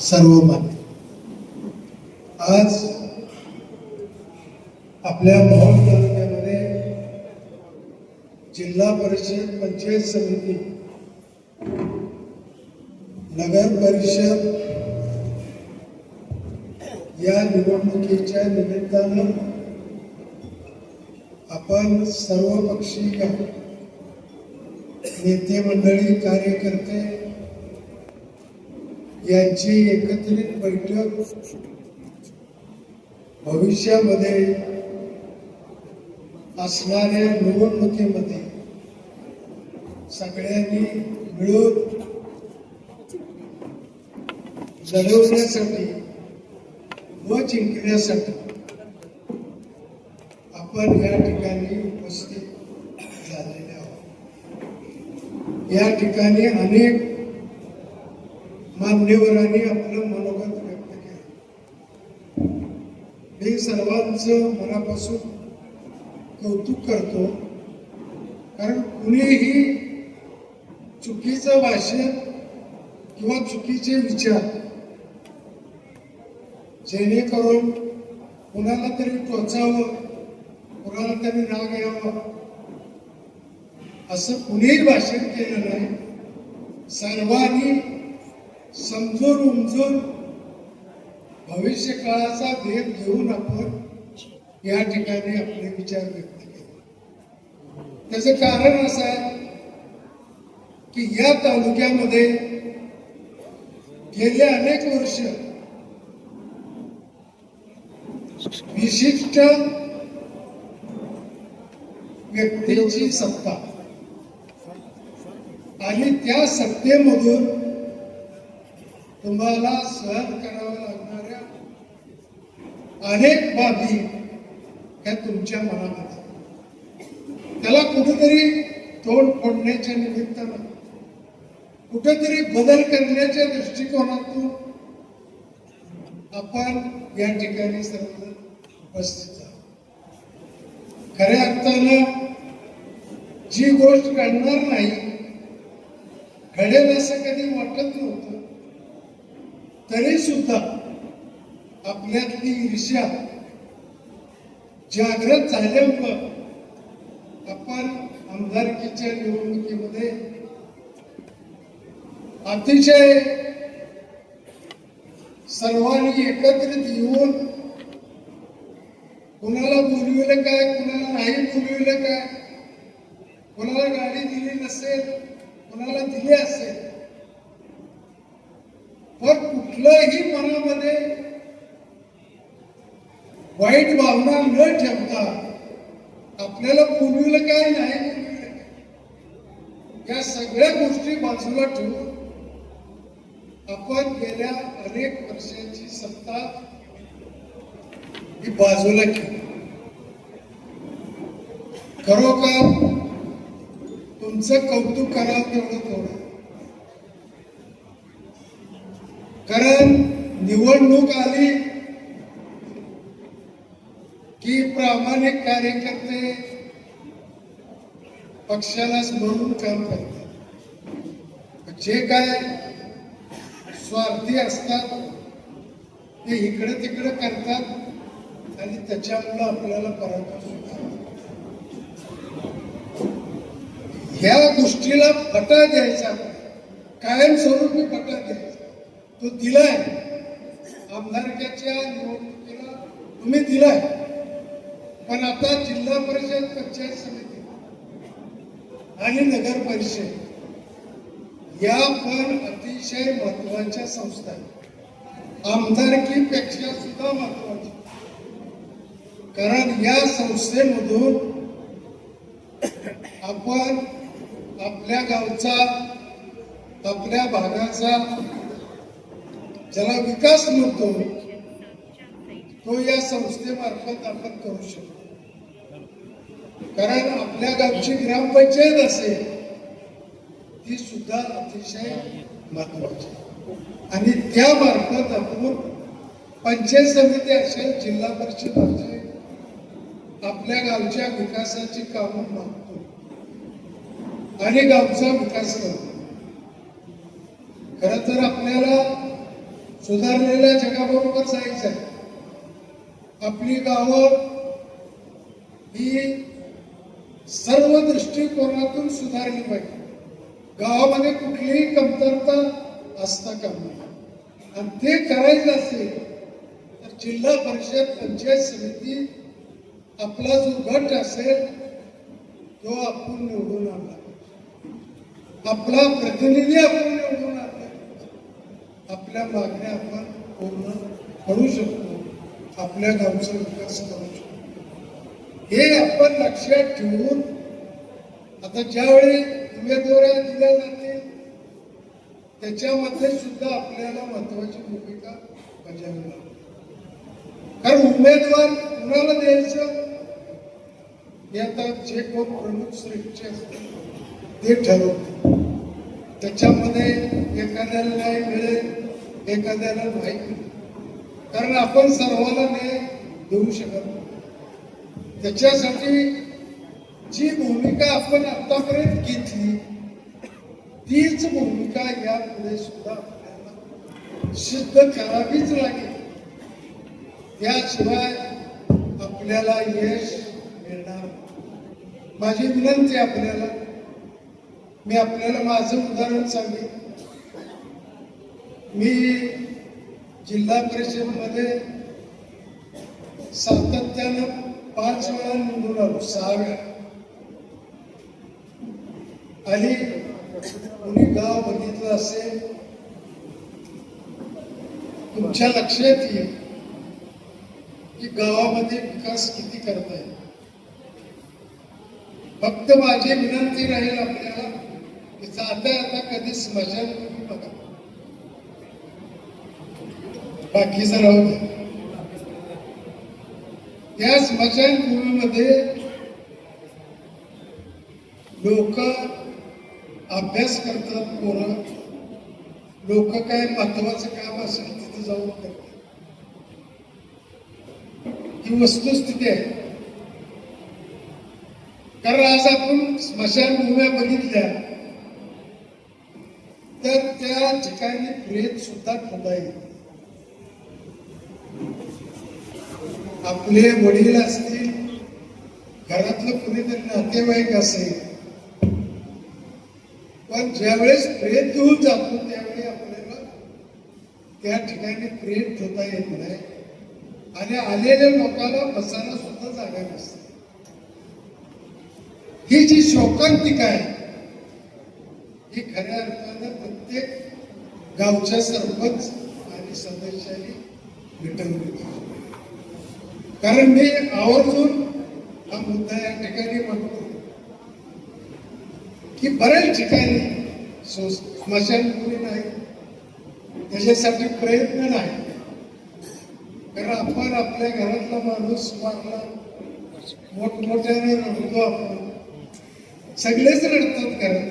सर्व मान्य आज आपल्या मोहोळ तालुक्यामध्ये जिल्हा परिषद पंचायत समिती नगर परिषद या निवडणुकीच्या निमित्तानं आपण सर्वपक्षीय नेते मंडळी कार्यकर्ते यांची एकत्रित बैठक भविष्यामध्ये असणाऱ्या निवडणुकीमध्ये सगळ्यांनी मिळून लढवण्यासाठी व जिंकण्यासाठी आपण या ठिकाणी उपस्थित झालेले आहोत. या ठिकाणी अनेक मान्यवरांनी आपलं मनोगत व्यक्त केलं. मी सर्वांचं मनापासून कौतुक करतो कारण कुणीही चुकीचं भाषण किंवा चुकीचे विचार जेणेकरून कुणाला तरी टोचावं कुणाला तरी राग यावा असं कुणीही भाषण केलं नाही. सर्वांनी समजून उमजून भविष्य काळाचा भेद घेऊन आपण या ठिकाणी आपले विचार व्यक्त केले. त्याचं कारण असं आहे की या तालुक्यामध्ये गेले अनेक वर्ष विशिष्ट व्यक्तीची सत्ता. आणि त्या सत्तेमधून तुम्हाला सहन कराव्या लागणाऱ्या अनेक बाबी ह्या तुमच्या मनामध्ये. त्याला कुठेतरी तोंड फोडण्याच्या निमित्तानं कुठेतरी बदल करण्याच्या दृष्टिकोनातून आपण या ठिकाणी सर्व उपस्थित आहोत. खऱ्या अर्थानं जी गोष्ट घडणार नाही घडेल असं कधी वाटत नव्हतं. तरी सुद्धा आपल्यातली ईर्ष्या जागृत झाल्यामुळं आपण आमदारकीच्या निवडणुकीमध्ये अतिशय सर्वांनी एकत्रित येऊन कुणाला बोलविलं काय कुणाला नाही बोलविलं काय कुणाला गाडी दिली नसेल कुणाला दिली असेल कुठल्याही मनामध्ये वाईट भावना न ठेवता आपल्याला बोलविलं काय नाही या सगळ्या गोष्टी बाजूला ठेवून आपण गेल्या अनेक वर्षांची सत्ता ही बाजूला केली खरोखर तुमचं कौतुक करावं तेवढं थोडं. कारण निवडणूक आली की प्रामाणिक कार्यकर्ते पक्षाला स्मरून काम करतात. जे काय स्वार्थी असतात ते इकडे तिकडे करतात आणि त्याच्यामुळं आपल्याला पराभव होतो. ह्या गोष्टीला फटा द्यायचा. कायमस्वरूपी फटा द्यायचा. तो दिलाय. आमदारकीच्या निवडणुकीला तुम्ही दिलाय. पण आता जिल्हा परिषद पंचायत समिती आणि नगर परिषद या पण अतिशय महत्त्वाच्या संस्था आहेत. आमदारकीपेक्षा सुद्धा महत्त्वाच्या कारण या संस्थेमधून आपण आपल्या गावचा आपल्या भागाचा ज्याला विकास म्हणतो. तो या संस्थेमार्फत आपण करू शकतो. कारण आपल्या गावची ग्रामपंचायत असेल ती सुद्धा अतिशय महत्वाची आणि त्या मार्फत आपण पंचायत समिती असेल जिल्हा परिषद असेल आपल्या गावच्या विकासाची कामं मागतो. आणि गावचा विकास करतो. खर तर आपल्याला सुधारलेल्या जगाबरोबर जायचं आहे आपली गावं ही सर्व दृष्टिकोनातून सुधारली पाहिजे. गावामध्ये कुठलीही कमतरता असता कामा आणि पंचायत समिती आपला जो गट असेल तो आपण निवडून आणला प्रतिनिधी निवडून आणला आपल्या मागण्या आपण पूर्ण करू शकतो आपल्या गावचा विकास करू शकतो. हे आपण लक्षात ठेवून आता ज्यावेळी उमेदवाऱ्या दिल्या जातील त्याच्यामध्ये सुद्धा आपल्याला महत्वाची भूमिका बजावी लागते कारण उमेदवार कुणाला द्यायचं? हे आता जे कोण प्रमुख श्रेष्ठी असतील ते ठरवतील. त्याच्यामध्ये एखाद्याला नाही मिळेल एखाद्याला नाही. कारण आपण सर्वांना न्याय देऊ शकत नाही. त्याच्यासाठी जी भूमिका आपण आतापर्यंत घेतली तीच भूमिका यापुढे सुद्धा आपल्याला सिद्ध करावीच लागेल. याशिवाय आपल्याला यश मिळणार माझी विनंती आपल्याला मी आपल्याला माझं उदाहरण सांगेन. मी जिल्हा परिषदमध्ये सातत्यानं पाच वेळा निवडून आलो सहा वेळा. आणि कोणी गाव बघितलं असेल तुमच्या लक्षात येईल की गावामध्ये विकास किती करता येईल फक्त माझी विनंती राहील आपल्याला की जाता आता कधी स्मशानभूमी बघा बाकीच राहू द्या त्या स्मशानभूमीमध्ये लोक अभ्यास करतात पोरं लोक काय महत्वाचं काम असेल तिथे जाऊन करतात ही वस्तुस्थिती आहे कारण आज आपण स्मशानभूम्या बघितल्या तर त्या ठिकाणी प्रेत सुद्धा खाता येईल आपले वडील असतील घरातलं कुणीतरी नातेवाईक असेल पण ज्यावेळेस प्रेत घेऊन जातो त्यावेळी आपल्याला त्या ठिकाणी प्रेत ठेवता येत नाही. आणि आलेल्या लोकांना बसायला सुद्धा जागा नसते. ही जी शोकांतिका आहे ही खऱ्या गावच्या सरपंच आणि सदस्यांनी मिटवली कारण मी आवर्जून हा मुद्दा या ठिकाणी म्हणतो की बऱ्याच ठिकाणी स्मशानभूमी नाही त्याच्यासाठी प्रयत्न नाही. कारण आपण आपल्या घरातला माणूस मारला मोठमोठ्याने रडतो आपण. सगळेच रडतात घरात.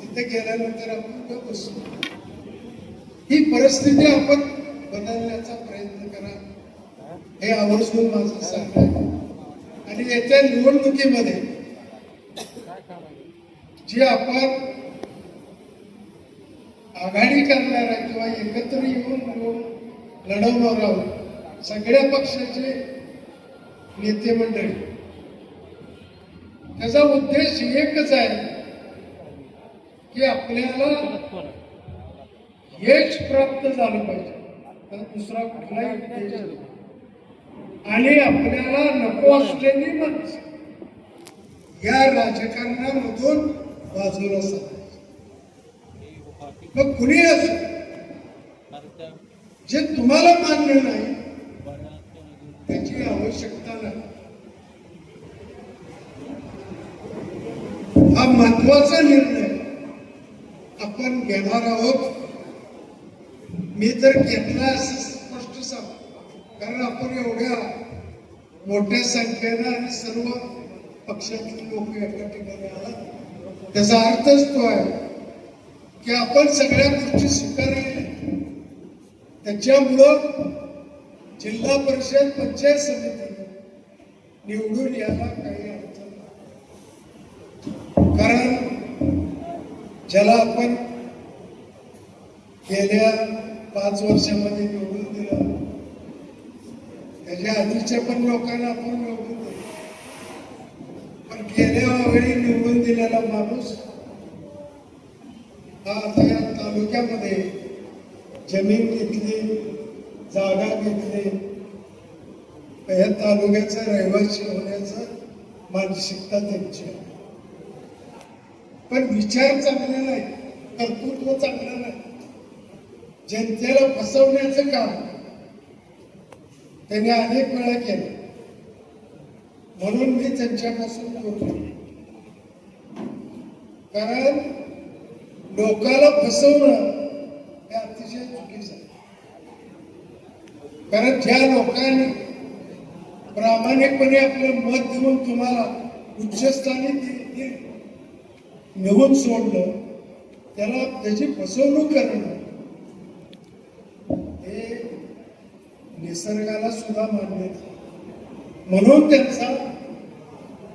तिथे गेल्यानंतर आपण का बसतो ही परिस्थिती आपण बदलण्याचा प्रयत्न करा. हे आवर्जून माझं सांगणं आणि येत्या निवडणुकीमध्ये जी आपण आघाडी करणार आहे किंवा एकत्र येऊन निवडून लढवणार आहोत सगळ्या पक्षाचे नेते मंडळी त्याचा उद्देश एकच आहे की आपल्याला यश प्राप्त झालं पाहिजे. तर दुसरा कुठलाही उद्देश आणि आपल्याला नको असलेली माणसं या राजकारणामधून बाजूला सारायची मग कुणी असो? जे तुम्हाला मान्य नाही त्याची आवश्यकता नाही. हा महत्त्वाचा निर्णय आपण घेणार आहोत. मी तर घेतला असं स्पष्ट सांग. कारण आपण एवढ्या मोठ्या संख्येनं आणि सर्व पक्षातील लोक एका ठिकाणी आहात. त्याचा अर्थच तो आहे की आपण सगळ्या गोष्टी स्वीकारल्या त्याच्यामुळं जिल्हा परिषद पंचायत समिती निवडून यायला काही अडचण कारण ज्याला आपण गेल्या पाच वर्षामध्ये निवडून दिलं. त्याच्या आधीच्या पण लोकांना आपण निवडून दिलं. पण गेल्या वेळी निवडून दिलेला माणूस हा आता या तालुक्यामध्ये जमीन घेतली जागा घेतली. या तालुक्याचा रहिवासी होण्याचं मानसिकता त्यांची पण विचार चांगला नाही. कर्तृत्व चांगलं नाही. जनतेला फसवण्याचं काम त्यांनी अनेक वेळा केलं. म्हणून मी त्यांच्यापासून बोलतो कारण लोकाला फसवणं हे अतिशय चुकीचं आहे. कारण ज्या लोकांनी प्रामाणिकपणे आपलं मत देऊन तुम्हाला उच्चस्थानी दि- नेऊन सोडलं त्याला त्याची फसवणूक करणं निसर्गाला सुद्धा मान्य म्हणून त्यांचा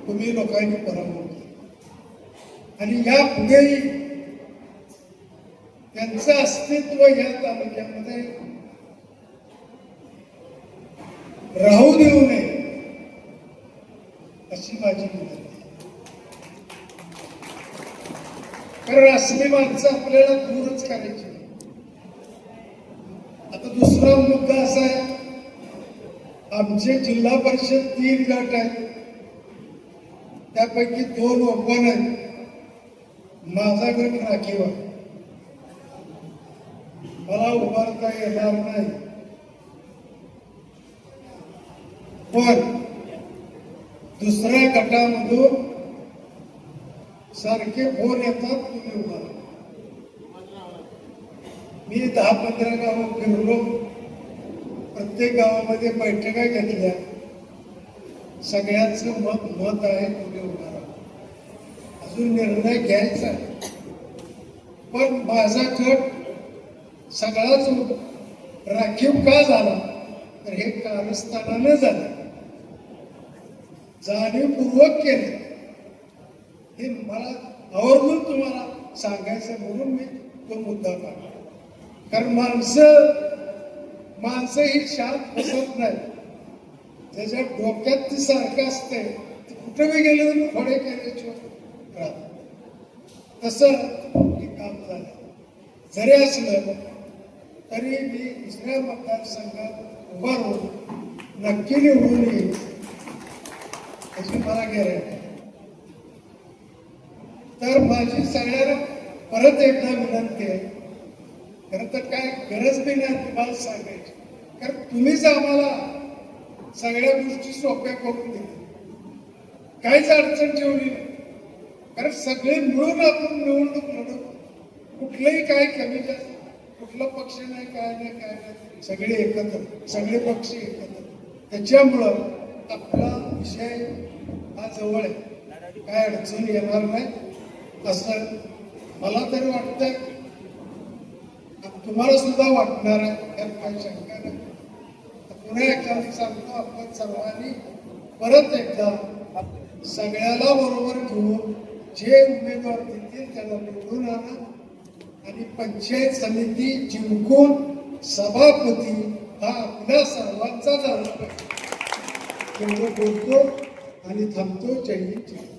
तुम्ही लोकांनी पराभव आणि या पुढेही त्यांचं अस्तित्व या तालुक्यामध्ये राहू देऊ नये अशी माझी विनंती कारण असली माणसं आपल्याला दूरच करायची. आता दुसरा मुद्दा असा आहे आमचे जिल्हा परिषद तीन गट आहेत. त्यापैकी दोन ओपन आहेत. माझा गट राखीव मला उभारता येणार नाही. पण दुसऱ्या गटामधून सारखे फ़ोन येतात, तुम्ही उभा राहा. मी दहा पंधरा गावं फिरलो. प्रत्येक गावामध्ये बैठका घेतल्या. सगळ्यांचं मत मत आहे तुम्ही होणार अजून निर्णय घ्यायचा आहे. पण माझा गट सगळाच राखीव का झाला? तर हे कारस्थानानं झालं. जाणीवपूर्वक केले. हे मला आवर्जून तुम्हाला सांगायचं म्हणून मी तो मुद्दा काढला कारण माणसं माणसं ही शांत बसत नाही. त्याच्या डोक्यात ती सारखं असते. ती कुठे बी गेले तरी फळे केल्याशिवाय तसं हे काम झालं. जरी असलं तरी मी दुसऱ्या मतदारसंघात उभा राहून नक्की निवडून येईल अशी मला गॅरंटी. तर माझी सगळ्यांना परत एकदा विनंती आहे. खरं तर काय गरज नाही तुम्हाला सांगायची. कारण तुम्हीच आम्हाला सगळ्या गोष्टी सोप्या करून दिल्या काहीच अडचण ठेवली नाही कारण सगळे मिळून आपण निवडणूक लढू. कुठलंही काय कमी जास्त कुठला पक्ष नाही काय नाही काय नाही सगळे एकत्र सगळे पक्ष एकत्र. त्याच्यामुळं आपला विषय हा जवळ आहे. काय अडचण येणार नाही असं मला तरी वाटतंय. तुम्हाला सुद्धा वाटणार आहे त्यात काही शंका नाही. पुन्हा एकदा मी सांगतो आपण सर्वांनी परत एकदा सगळ्याला बरोबर घेऊन जे उमेदवार देतील त्याला निवडून आणा. आणि पंचायत समिती जिंकून सभापती हा आपल्या सर्वांचा झाला पाहिजे. बोलतो आणि थांबतो. जय हिंद. जय